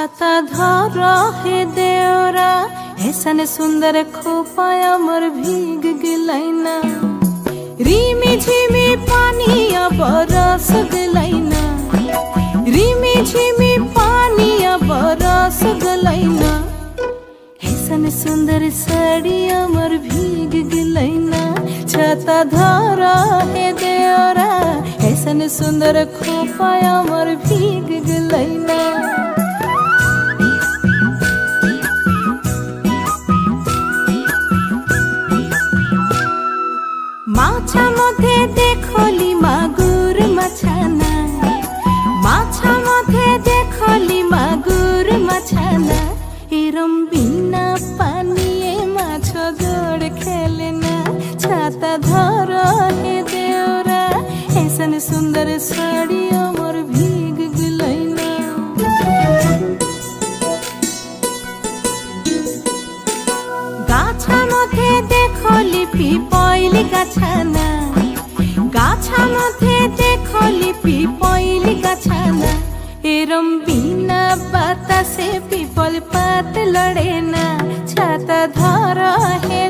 ছাতা ধর হে দেওরা হেসন সুন্দর খোপায় আমার ভিগ গলাইনা। রিমি ঝিমি পানি বরস গলাইনা রিমি ঝিমি পানি বরস গলাইনা হেসন সুন্দর শাড়ি আমার ভিগ গলাইনা। ছাতা ধর হে দেওরা হেসন সুন্দর খোপায় আমার মাছা মধ্যে দেখলি মাগুর মাছানা। মাছা মধ্যে দেখলি মাগুর মাছানা। এরম বিনা পানিয়ে মাছ দৌড় খেলে না। ছাতা ধর হে দেওরা এসন সুন্দর শাড়ি গাছা মধ্যে দেখলি পয়লি গাছানা। গাছা মধ্যে দেখলি পিপইলি গাছানা। এরম বিনা বাতাসে পিপল পাত লড়ে না। ছাতা ধর হে